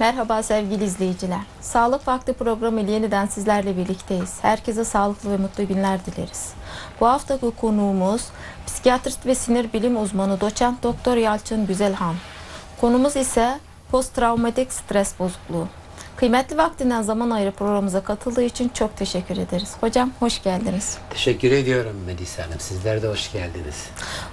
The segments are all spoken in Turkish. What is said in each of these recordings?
Merhaba sevgili izleyiciler. Sağlık Vakti programı ile yeniden sizlerle birlikteyiz. Herkese sağlıklı ve mutlu günler dileriz. Bu haftaki konuğumuz psikiyatrist ve sinir bilim uzmanı doçent doktor Yalçın Güzelhan. Konumuz ise posttraumatik stres bozukluğu. Kıymetli vaktinden zaman ayırı programımıza katıldığı için çok teşekkür ederiz. Hocam hoş geldiniz. Teşekkür ediyorum Medise Hanım. Sizler de hoş geldiniz.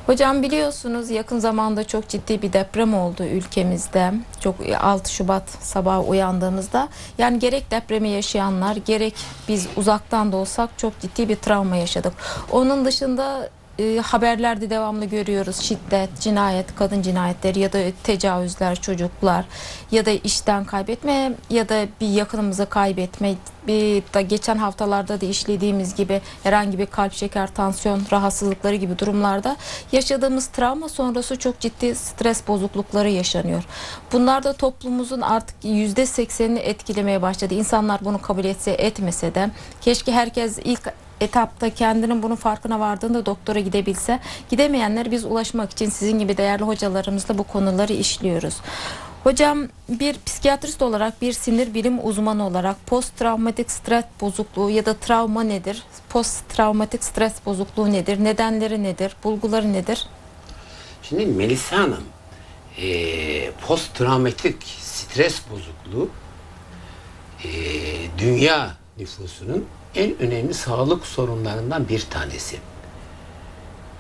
Hocam biliyorsunuz yakın zamanda çok ciddi bir deprem oldu ülkemizde. Çok 6 Şubat sabahı uyandığımızda yani gerek depremi yaşayanlar gerek biz uzaktan da olsak çok ciddi bir travma yaşadık. Onun dışında e, haberlerde devamlı görüyoruz şiddet, cinayet, kadın cinayetleri ya da tecavüzler, çocuklar ya da işten kaybetme ya da bir yakınımızı kaybetme. Bir da geçen haftalarda da işlediğimiz gibi herhangi bir kalp şeker, tansiyon rahatsızlıkları gibi durumlarda yaşadığımız travma sonrası çok ciddi stres bozuklukları yaşanıyor. Bunlar da toplumumuzun artık yüzde seksenini etkilemeye başladı. İnsanlar bunu kabul etse etmese de keşke herkes ilk etapta kendinin bunun farkına vardığında doktora gidebilse. Gidemeyenler biz ulaşmak için sizin gibi değerli hocalarımızla bu konuları işliyoruz. Hocam bir psikiyatrist olarak bir sinir bilim uzmanı olarak post travmatik stres bozukluğu ya da travma nedir? Post travmatik stres bozukluğu nedir? Nedenleri nedir? Bulguları nedir? Şimdi Melisa Hanım, e, post travmatik stres bozukluğu e, dünya nüfusunun en önemli sağlık sorunlarından bir tanesi.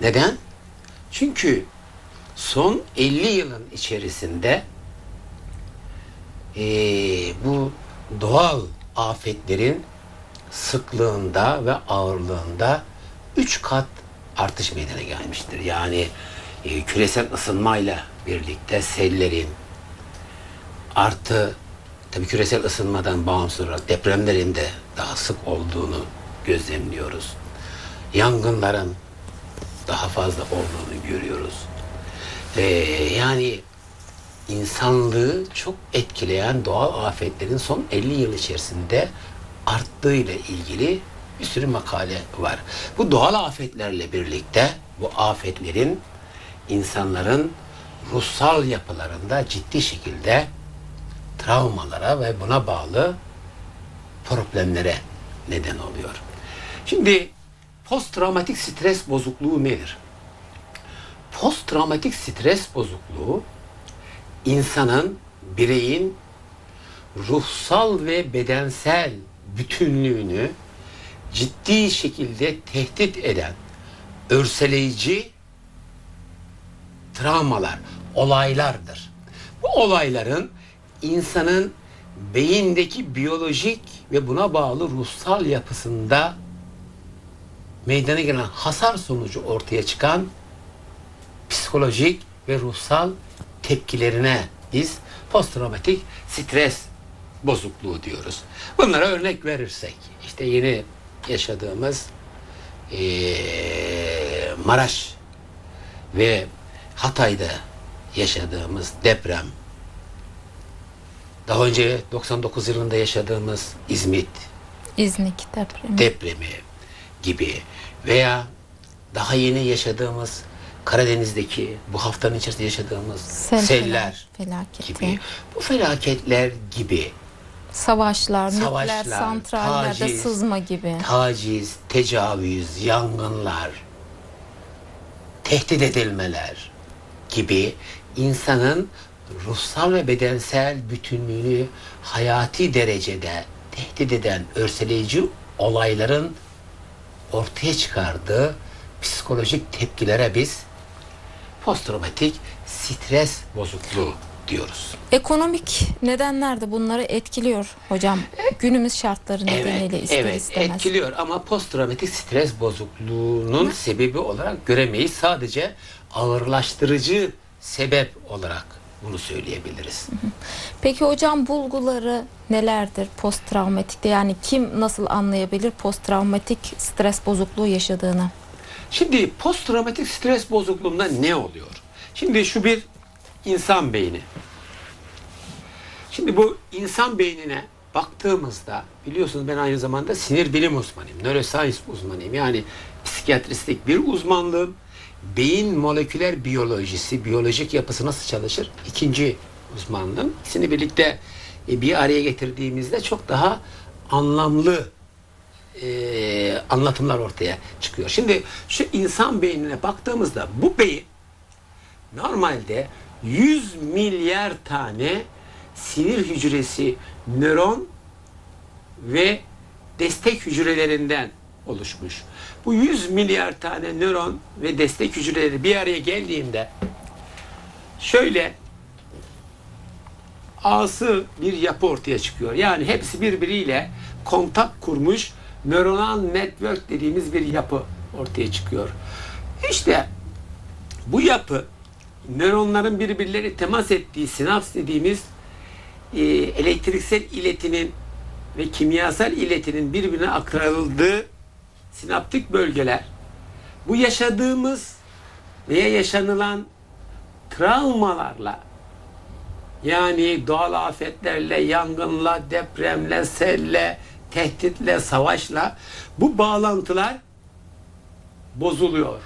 Neden? Çünkü son 50 yılın içerisinde e, bu doğal afetlerin sıklığında ve ağırlığında 3 kat artış meydana gelmiştir. Yani e, küresel ısınmayla birlikte sellerin artı tabii küresel ısınmadan bağımsız olarak depremlerin de daha sık olduğunu gözlemliyoruz. Yangınların daha fazla olduğunu görüyoruz. Ee, yani insanlığı çok etkileyen doğal afetlerin son 50 yıl içerisinde arttığıyla ilgili bir sürü makale var. Bu doğal afetlerle birlikte bu afetlerin insanların ruhsal yapılarında ciddi şekilde travmalara ve buna bağlı problemlere neden oluyor. Şimdi post travmatik stres bozukluğu nedir? Post travmatik stres bozukluğu insanın, bireyin ruhsal ve bedensel bütünlüğünü ciddi şekilde tehdit eden örseleyici travmalar, olaylardır. Bu olayların insanın beyindeki biyolojik ve buna bağlı ruhsal yapısında meydana gelen hasar sonucu ortaya çıkan psikolojik ve ruhsal tepkilerine biz posttraumatik stres bozukluğu diyoruz. Bunlara örnek verirsek işte yeni yaşadığımız Maraş ve Hatay'da yaşadığımız deprem daha önce 99 yılında yaşadığımız İzmit İznik depremi. depremi gibi veya daha yeni yaşadığımız Karadeniz'deki bu haftanın içerisinde yaşadığımız Sel seller felaketi. gibi bu felaketler gibi Savaşlar, nükleer Savaşlar, santrallerde taciz, sızma gibi. taciz, tecavüz, yangınlar, tehdit edilmeler gibi insanın ruhsal ve bedensel bütünlüğünü hayati derecede tehdit eden örseleyici olayların ortaya çıkardığı psikolojik tepkilere biz posttraumatik stres bozukluğu diyoruz. Ekonomik nedenler de bunları etkiliyor hocam. Günümüz şartları nedeniyle ister evet, istemez. etkiliyor ama posttraumatik stres bozukluğunun sebebi olarak göremeyiz. Sadece ağırlaştırıcı sebep olarak bunu söyleyebiliriz. Peki hocam bulguları nelerdir posttravmatikte? Yani kim nasıl anlayabilir posttravmatik stres bozukluğu yaşadığını? Şimdi posttraumatik stres bozukluğunda ne oluyor? Şimdi şu bir insan beyni. Şimdi bu insan beynine baktığımızda biliyorsunuz ben aynı zamanda sinir bilim uzmanıyım. Neuroscience uzmanıyım. Yani psikiyatristik bir uzmanlığım. Beyin moleküler biyolojisi, biyolojik yapısı nasıl çalışır? İkinci uzmanlığım. İkisini birlikte e, bir araya getirdiğimizde çok daha anlamlı e, anlatımlar ortaya çıkıyor. Şimdi şu insan beynine baktığımızda bu beyin normalde 100 milyar tane sinir hücresi, nöron ve destek hücrelerinden oluşmuş. Bu 100 milyar tane nöron ve destek hücreleri bir araya geldiğinde şöyle ağsı bir yapı ortaya çıkıyor. Yani hepsi birbiriyle kontak kurmuş nöronal network dediğimiz bir yapı ortaya çıkıyor. İşte bu yapı nöronların birbirleri temas ettiği sinaps dediğimiz e, elektriksel iletinin ve kimyasal iletinin birbirine aktarıldığı sinaptik bölgeler bu yaşadığımız veya yaşanılan travmalarla yani doğal afetlerle, yangınla, depremle, selle, tehditle, savaşla bu bağlantılar bozuluyor.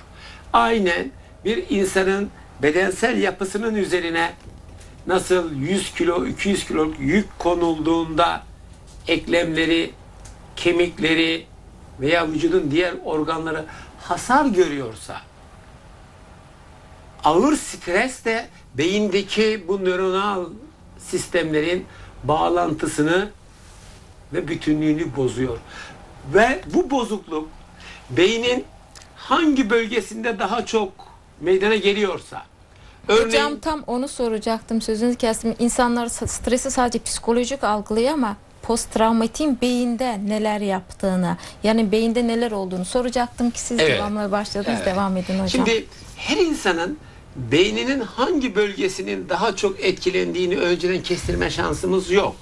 Aynen bir insanın bedensel yapısının üzerine nasıl 100 kilo, 200 kiloluk yük konulduğunda eklemleri, kemikleri veya vücudun diğer organları hasar görüyorsa ağır stres de beyindeki bu nöronal sistemlerin bağlantısını ve bütünlüğünü bozuyor. Ve bu bozukluk beynin hangi bölgesinde daha çok meydana geliyorsa örneğin Hocam tam onu soracaktım sözünüzü kestim. İnsanlar stresi sadece psikolojik algılıyor ama post travmatiğin beyinde neler yaptığını yani beyinde neler olduğunu soracaktım ki siz Evet. devamlı başladınız Evet. devam edin hocam. Şimdi her insanın beyninin hangi bölgesinin daha çok etkilendiğini önceden kestirme şansımız yok.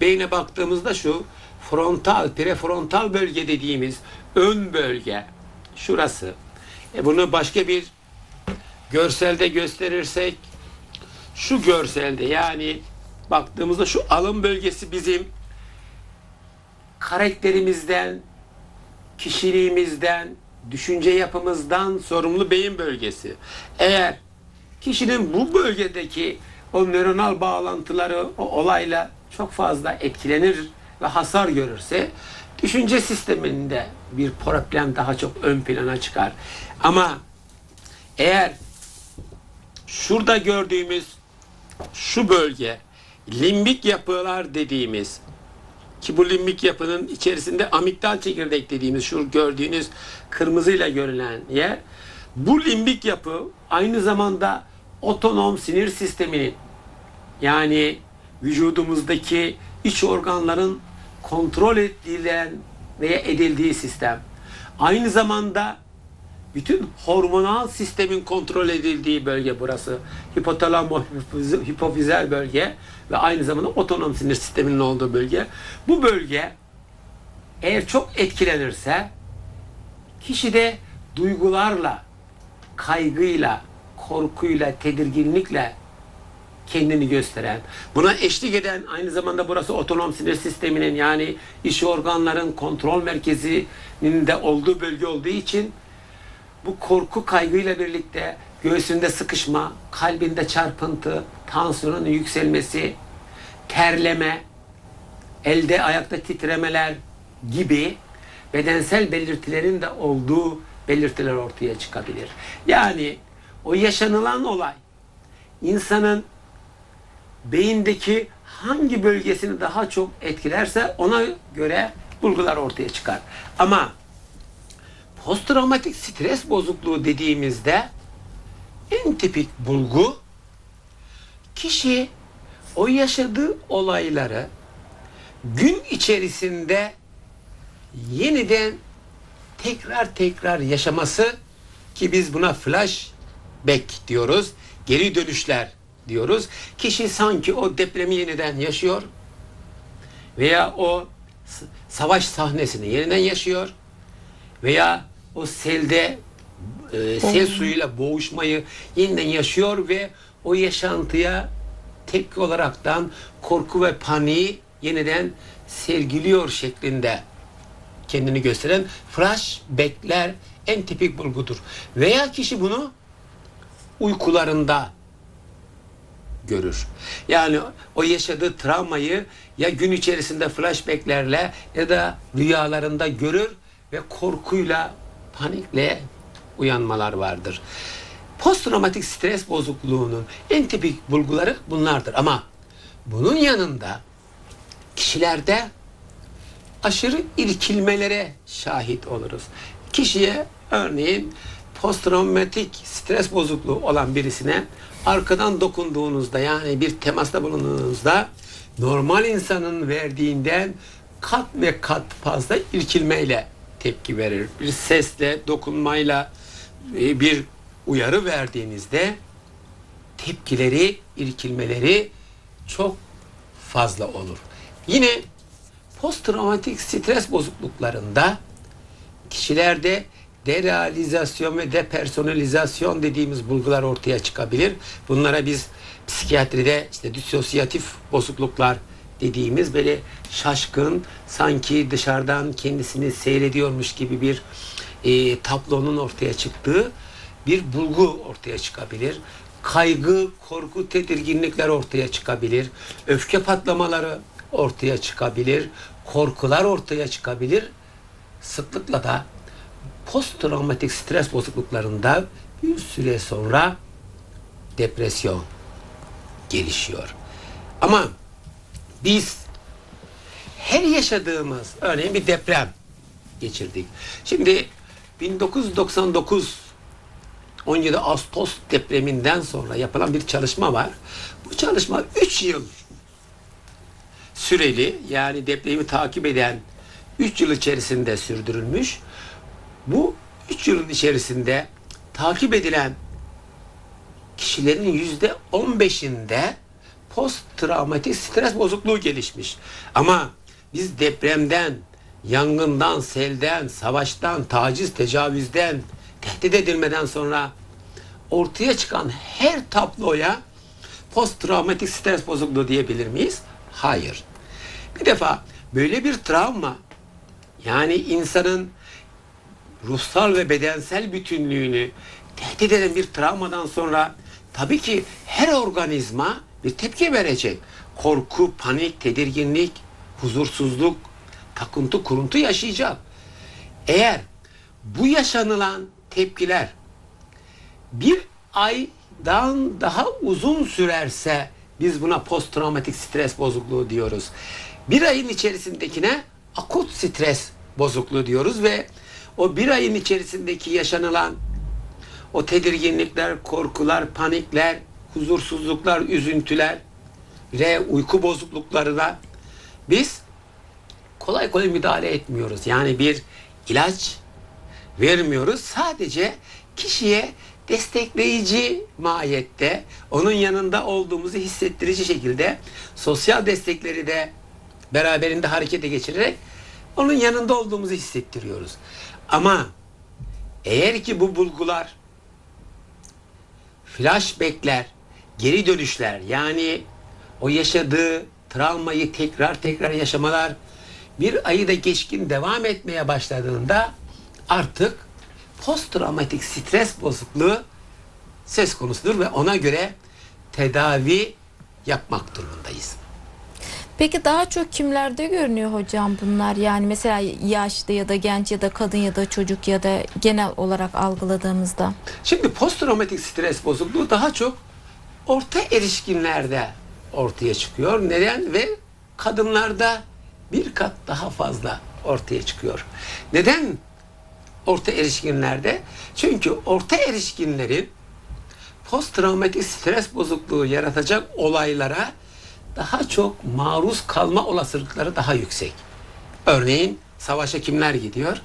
Beyne baktığımızda şu frontal, prefrontal bölge dediğimiz ön bölge şurası. E bunu başka bir görselde gösterirsek şu görselde yani baktığımızda şu alın bölgesi bizim karakterimizden, kişiliğimizden, düşünce yapımızdan sorumlu beyin bölgesi. Eğer kişinin bu bölgedeki o nöronal bağlantıları o olayla çok fazla etkilenir ve hasar görürse düşünce sisteminde bir problem daha çok ön plana çıkar. Ama eğer şurada gördüğümüz şu bölge limbik yapılar dediğimiz ki bu limbik yapının içerisinde amigdal çekirdek dediğimiz şu gördüğünüz kırmızıyla görülen yer bu limbik yapı aynı zamanda otonom sinir sisteminin yani vücudumuzdaki iç organların kontrol edilen veya edildiği sistem. Aynı zamanda bütün hormonal sistemin kontrol edildiği bölge burası. Hipotalamo hipofiz- hipofizel bölge ve aynı zamanda otonom sinir sisteminin olduğu bölge. Bu bölge eğer çok etkilenirse kişide duygularla, kaygıyla, korkuyla, tedirginlikle kendini gösteren, buna eşlik eden aynı zamanda burası otonom sinir sisteminin yani iş organların kontrol merkezinin de olduğu bölge olduğu için bu korku kaygıyla birlikte göğsünde sıkışma, kalbinde çarpıntı, tansiyonun yükselmesi, terleme, elde ayakta titremeler gibi bedensel belirtilerin de olduğu belirtiler ortaya çıkabilir. Yani o yaşanılan olay insanın beyindeki hangi bölgesini daha çok etkilerse ona göre bulgular ortaya çıkar. Ama posttraumatik stres bozukluğu dediğimizde en tipik bulgu kişi o yaşadığı olayları gün içerisinde yeniden tekrar tekrar yaşaması ki biz buna flashback diyoruz. Geri dönüşler diyoruz. Kişi sanki o depremi yeniden yaşıyor veya o savaş sahnesini yeniden yaşıyor veya o selde e, sel suyuyla boğuşmayı yeniden yaşıyor ve o yaşantıya tepki olaraktan korku ve paniği yeniden sergiliyor şeklinde kendini gösteren flashbackler en tipik bulgudur. Veya kişi bunu uykularında görür. Yani o yaşadığı travmayı ya gün içerisinde flashbacklerle ya da rüyalarında görür ve korkuyla, panikle uyanmalar vardır. Posttraumatik stres bozukluğunun en tipik bulguları bunlardır. Ama bunun yanında kişilerde aşırı irkilmelere şahit oluruz. Kişiye örneğin posttraumatik stres bozukluğu olan birisine arkadan dokunduğunuzda yani bir temasta bulunduğunuzda normal insanın verdiğinden kat ve kat fazla irkilmeyle tepki verir. Bir sesle, dokunmayla e, bir uyarı verdiğinizde tepkileri, irkilmeleri çok fazla olur. Yine posttraumatik stres bozukluklarında kişilerde derealizasyon ve depersonalizasyon dediğimiz bulgular ortaya çıkabilir. Bunlara biz psikiyatride işte disosyatif bozukluklar dediğimiz böyle şaşkın sanki dışarıdan kendisini seyrediyormuş gibi bir e, tablonun ortaya çıktığı bir bulgu ortaya çıkabilir. Kaygı, korku, tedirginlikler ortaya çıkabilir. Öfke patlamaları ortaya çıkabilir. Korkular ortaya çıkabilir. Sıklıkla da posttraumatik stres bozukluklarında bir süre sonra depresyon gelişiyor. Ama biz her yaşadığımız örneğin bir deprem geçirdik. Şimdi 1999 17 Ağustos depreminden sonra yapılan bir çalışma var. Bu çalışma 3 yıl süreli yani depremi takip eden 3 yıl içerisinde sürdürülmüş. Bu 3 yılın içerisinde takip edilen kişilerin yüzde 15'inde post travmatik stres bozukluğu gelişmiş. Ama biz depremden, yangından, selden, savaştan, taciz, tecavüzden, tehdit edilmeden sonra ortaya çıkan her tabloya post travmatik stres bozukluğu diyebilir miyiz? Hayır. Bir defa böyle bir travma yani insanın ruhsal ve bedensel bütünlüğünü tehdit eden bir travmadan sonra tabii ki her organizma bir tepki verecek. Korku, panik, tedirginlik, huzursuzluk, takıntı, kuruntu yaşayacak. Eğer bu yaşanılan tepkiler bir aydan daha uzun sürerse biz buna posttraumatik stres bozukluğu diyoruz. Bir ayın içerisindekine akut stres bozukluğu diyoruz ve o bir ayın içerisindeki yaşanılan o tedirginlikler, korkular, panikler, huzursuzluklar, üzüntüler ve uyku bozukluklarına biz kolay kolay müdahale etmiyoruz. Yani bir ilaç vermiyoruz. Sadece kişiye destekleyici mahiyette onun yanında olduğumuzu hissettirici şekilde sosyal destekleri de beraberinde harekete geçirerek onun yanında olduğumuzu hissettiriyoruz. Ama eğer ki bu bulgular flashbackler, geri dönüşler yani o yaşadığı travmayı tekrar tekrar yaşamalar bir ayı da geçkin devam etmeye başladığında artık posttraumatik stres bozukluğu söz konusudur ve ona göre tedavi yapmak durumundayız. Peki daha çok kimlerde görünüyor hocam bunlar? Yani mesela yaşlı ya da genç ya da kadın ya da çocuk ya da genel olarak algıladığımızda. Şimdi posttraumatik stres bozukluğu daha çok orta erişkinlerde ortaya çıkıyor. Neden? Ve kadınlarda bir kat daha fazla ortaya çıkıyor. Neden orta erişkinlerde? Çünkü orta erişkinlerin posttraumatik stres bozukluğu yaratacak olaylara daha çok maruz kalma olasılıkları daha yüksek. Örneğin savaşa kimler gidiyor?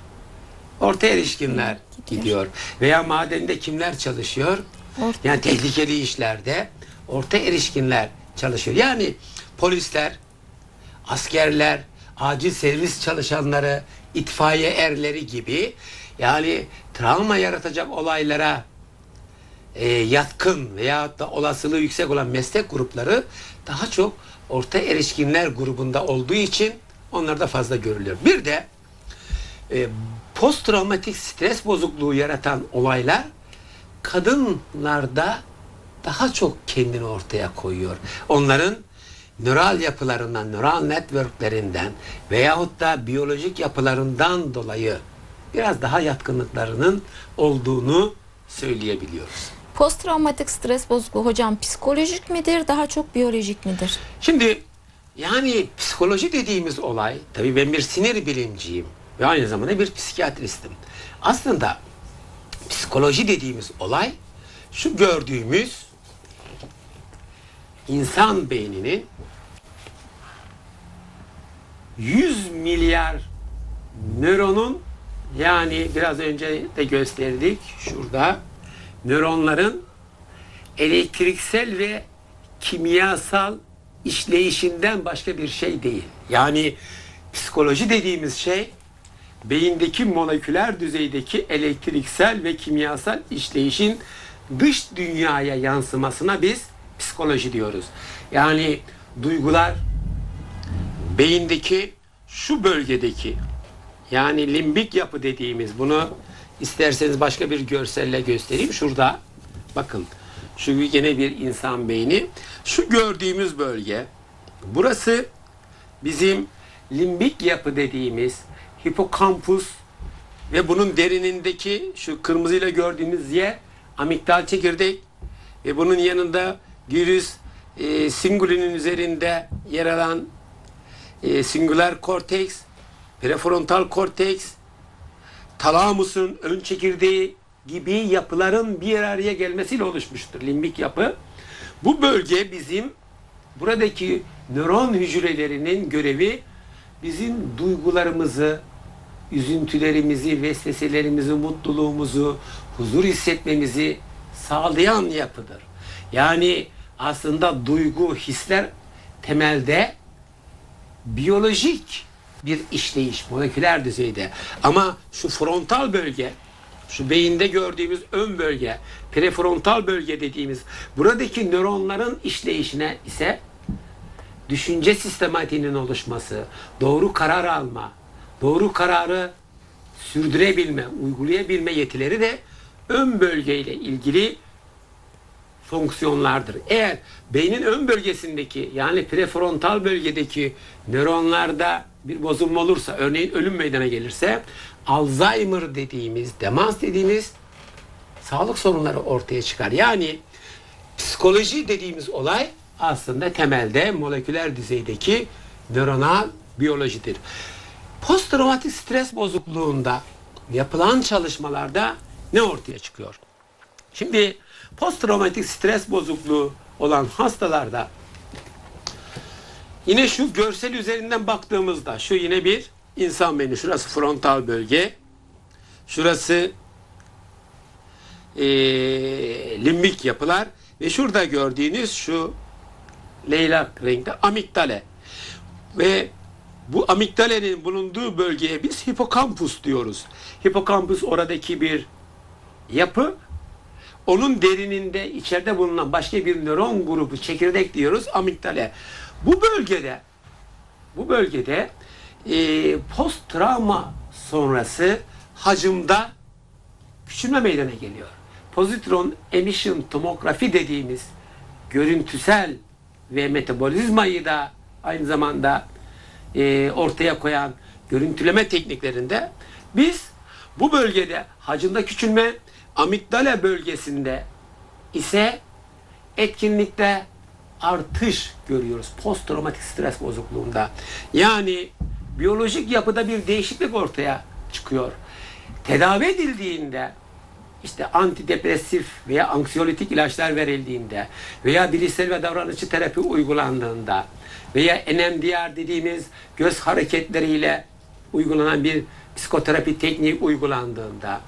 Orta erişkinler Gidiyor. gidiyor. Veya madende kimler çalışıyor? Orta- Yani tehlikeli işlerde orta erişkinler çalışıyor. Yani polisler, askerler, acil servis çalışanları, itfaiye erleri gibi yani travma yaratacak olaylara e, yatkın veya da olasılığı yüksek olan meslek grupları daha çok orta erişkinler grubunda olduğu için onlarda fazla görülüyor. Bir de e, posttraumatik stres bozukluğu yaratan olaylar kadınlarda daha çok kendini ortaya koyuyor. Onların nöral yapılarından, nöral networklerinden veyahut da biyolojik yapılarından dolayı biraz daha yatkınlıklarının olduğunu söyleyebiliyoruz. Posttraumatik stres bozukluğu hocam psikolojik midir, daha çok biyolojik midir? Şimdi yani psikoloji dediğimiz olay, tabii ben bir sinir bilimciyim ve aynı zamanda bir psikiyatristim. Aslında psikoloji dediğimiz olay şu gördüğümüz insan beyninin 100 milyar nöronun yani biraz önce de gösterdik şurada nöronların elektriksel ve kimyasal işleyişinden başka bir şey değil. Yani psikoloji dediğimiz şey beyindeki moleküler düzeydeki elektriksel ve kimyasal işleyişin dış dünyaya yansımasına biz psikoloji diyoruz. Yani duygular beyindeki şu bölgedeki yani limbik yapı dediğimiz bunu isterseniz başka bir görselle göstereyim. Şurada bakın şu yine bir insan beyni. Şu gördüğümüz bölge burası bizim limbik yapı dediğimiz hipokampus ve bunun derinindeki şu kırmızıyla gördüğümüz yer amigdal çekirdek ve bunun yanında gyrus e, singulinin üzerinde yer alan e, singular korteks, prefrontal korteks, talamusun ön çekirdeği gibi yapıların bir araya gelmesiyle oluşmuştur limbik yapı. Bu bölge bizim buradaki nöron hücrelerinin görevi bizim duygularımızı, üzüntülerimizi, vesveselerimizi, mutluluğumuzu, huzur hissetmemizi sağlayan yapıdır. Yani aslında duygu, hisler temelde biyolojik bir işleyiş moleküler düzeyde. Ama şu frontal bölge, şu beyinde gördüğümüz ön bölge, prefrontal bölge dediğimiz buradaki nöronların işleyişine ise düşünce sistematiğinin oluşması, doğru karar alma, doğru kararı sürdürebilme, uygulayabilme yetileri de ön bölgeyle ilgili fonksiyonlardır. Eğer beynin ön bölgesindeki yani prefrontal bölgedeki nöronlarda bir bozulma olursa, örneğin ölüm meydana gelirse Alzheimer dediğimiz, demans dediğimiz sağlık sorunları ortaya çıkar. Yani psikoloji dediğimiz olay aslında temelde moleküler düzeydeki nöronal biyolojidir. Posttraumatik stres bozukluğunda yapılan çalışmalarda ne ortaya çıkıyor? Şimdi posttraumatik stres bozukluğu olan hastalarda yine şu görsel üzerinden baktığımızda şu yine bir insan beyni. Şurası frontal bölge. Şurası eee, limbik yapılar ve şurada gördüğünüz şu leylak renkte amigdale. Ve bu amigdalenin bulunduğu bölgeye biz hipokampus diyoruz. Hipokampus oradaki bir yapı. Onun derininde içeride bulunan başka bir nöron grubu çekirdek diyoruz amigdale. Bu bölgede bu bölgede e, post travma sonrası hacimde küçülme meydana geliyor. Pozitron emission tomografi dediğimiz görüntüsel ve metabolizmayı da aynı zamanda e, ortaya koyan görüntüleme tekniklerinde biz bu bölgede hacimde küçülme amigdala bölgesinde ise etkinlikte artış görüyoruz posttraumatik stres bozukluğunda. Yani biyolojik yapıda bir değişiklik ortaya çıkıyor. Tedavi edildiğinde işte antidepresif veya anksiyolitik ilaçlar verildiğinde veya bilişsel ve davranışçı terapi uygulandığında veya NMDR dediğimiz göz hareketleriyle uygulanan bir psikoterapi tekniği uygulandığında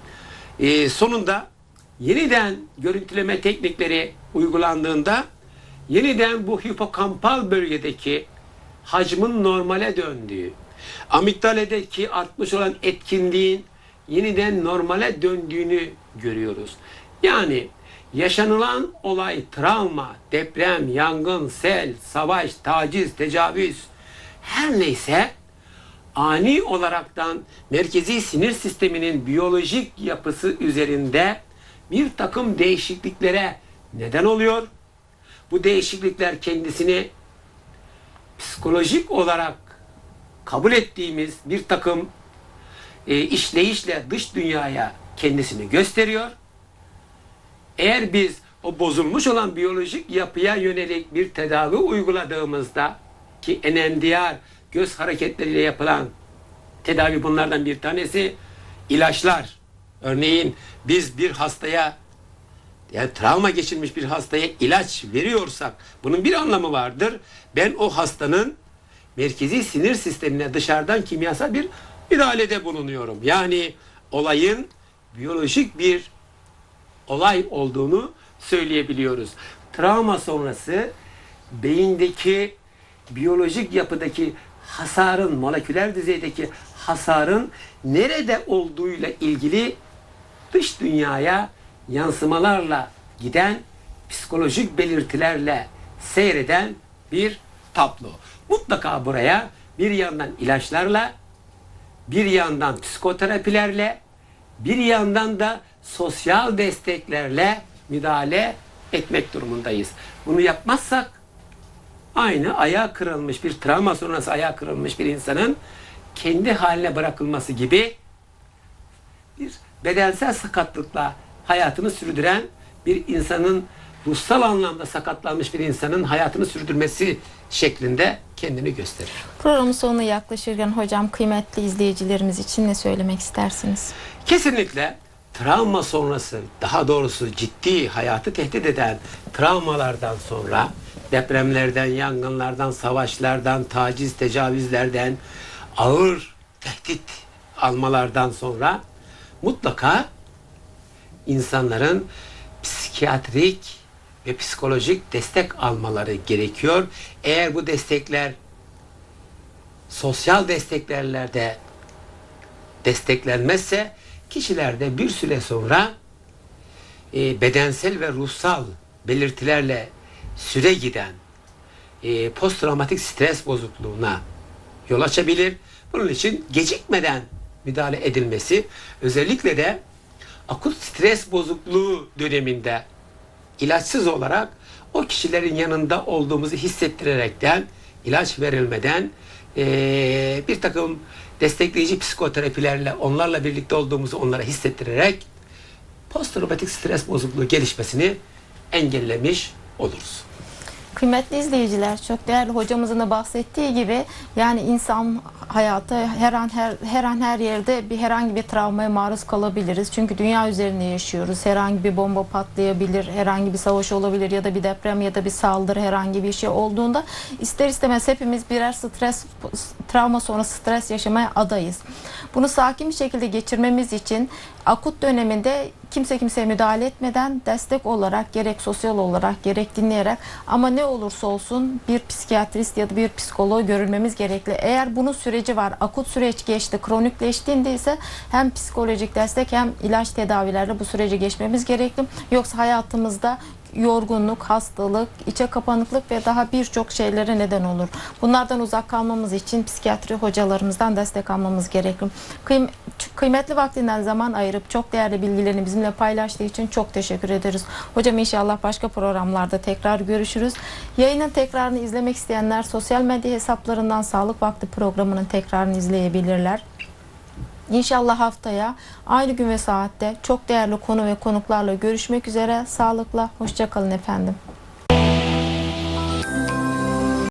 e, sonunda yeniden görüntüleme teknikleri uygulandığında yeniden bu hipokampal bölgedeki hacmin normale döndüğü, amigdaledeki artmış olan etkinliğin yeniden normale döndüğünü görüyoruz. Yani yaşanılan olay travma, deprem, yangın, sel, savaş, taciz, tecavüz her neyse ani olaraktan merkezi sinir sisteminin biyolojik yapısı üzerinde bir takım değişikliklere neden oluyor? Bu değişiklikler kendisini psikolojik olarak kabul ettiğimiz bir takım e, işleyişle dış dünyaya kendisini gösteriyor. Eğer biz o bozulmuş olan biyolojik yapıya yönelik bir tedavi uyguladığımızda ki NMDR göz hareketleriyle yapılan tedavi bunlardan bir tanesi ilaçlar. Örneğin biz bir hastaya yani travma geçirmiş bir hastaya ilaç veriyorsak bunun bir anlamı vardır. Ben o hastanın merkezi sinir sistemine dışarıdan kimyasal bir müdahalede bulunuyorum. Yani olayın biyolojik bir olay olduğunu söyleyebiliyoruz. Travma sonrası beyindeki biyolojik yapıdaki hasarın, moleküler düzeydeki hasarın nerede olduğuyla ilgili dış dünyaya yansımalarla giden psikolojik belirtilerle seyreden bir tablo. Mutlaka buraya bir yandan ilaçlarla, bir yandan psikoterapilerle, bir yandan da sosyal desteklerle müdahale etmek durumundayız. Bunu yapmazsak aynı ayağı kırılmış bir travma sonrası ayağı kırılmış bir insanın kendi haline bırakılması gibi bir bedensel sakatlıkla hayatını sürdüren bir insanın ruhsal anlamda sakatlanmış bir insanın hayatını sürdürmesi şeklinde kendini gösterir. Programın sonuna yaklaşırken hocam kıymetli izleyicilerimiz için ne söylemek istersiniz? Kesinlikle travma sonrası daha doğrusu ciddi hayatı tehdit eden travmalardan sonra depremlerden, yangınlardan, savaşlardan, taciz, tecavüzlerden ağır tehdit almalardan sonra mutlaka insanların psikiyatrik ve psikolojik destek almaları gerekiyor. Eğer bu destekler sosyal desteklerle de desteklenmezse kişilerde bir süre sonra e, bedensel ve ruhsal belirtilerle süre giden e, posttraumatik stres bozukluğuna yol açabilir. Bunun için gecikmeden müdahale edilmesi özellikle de akut stres bozukluğu döneminde ilaçsız olarak o kişilerin yanında olduğumuzu hissettirerekten ilaç verilmeden eee, bir takım destekleyici psikoterapilerle onlarla birlikte olduğumuzu onlara hissettirerek posttraumatik stres bozukluğu gelişmesini engellemiş oluruz. Kıymetli izleyiciler çok değerli hocamızın da bahsettiği gibi yani insan hayatı her an her, her an her yerde bir herhangi bir travmaya maruz kalabiliriz. Çünkü dünya üzerinde yaşıyoruz. Herhangi bir bomba patlayabilir, herhangi bir savaş olabilir ya da bir deprem ya da bir saldırı herhangi bir şey olduğunda ister istemez hepimiz birer stres travma sonrası stres yaşamaya adayız. Bunu sakin bir şekilde geçirmemiz için akut döneminde kimse kimseye müdahale etmeden destek olarak gerek sosyal olarak gerek dinleyerek ama ne olursa olsun bir psikiyatrist ya da bir psikoloğu görülmemiz gerekli. Eğer bunun süreci var, akut süreç geçti, kronikleştiğinde ise hem psikolojik destek hem ilaç tedavilerle bu süreci geçmemiz gerekli. Yoksa hayatımızda yorgunluk, hastalık, içe kapanıklık ve daha birçok şeylere neden olur. Bunlardan uzak kalmamız için psikiyatri hocalarımızdan destek almamız gerekli. Kıym- kıymetli vaktinden zaman ayırıp çok değerli bilgilerini bizimle paylaştığı için çok teşekkür ederiz. Hocam inşallah başka programlarda tekrar görüşürüz. Yayının tekrarını izlemek isteyenler sosyal medya hesaplarından Sağlık Vakti programının tekrarını izleyebilirler. İnşallah haftaya aynı gün ve saatte çok değerli konu ve konuklarla görüşmek üzere. Sağlıkla, hoşçakalın efendim.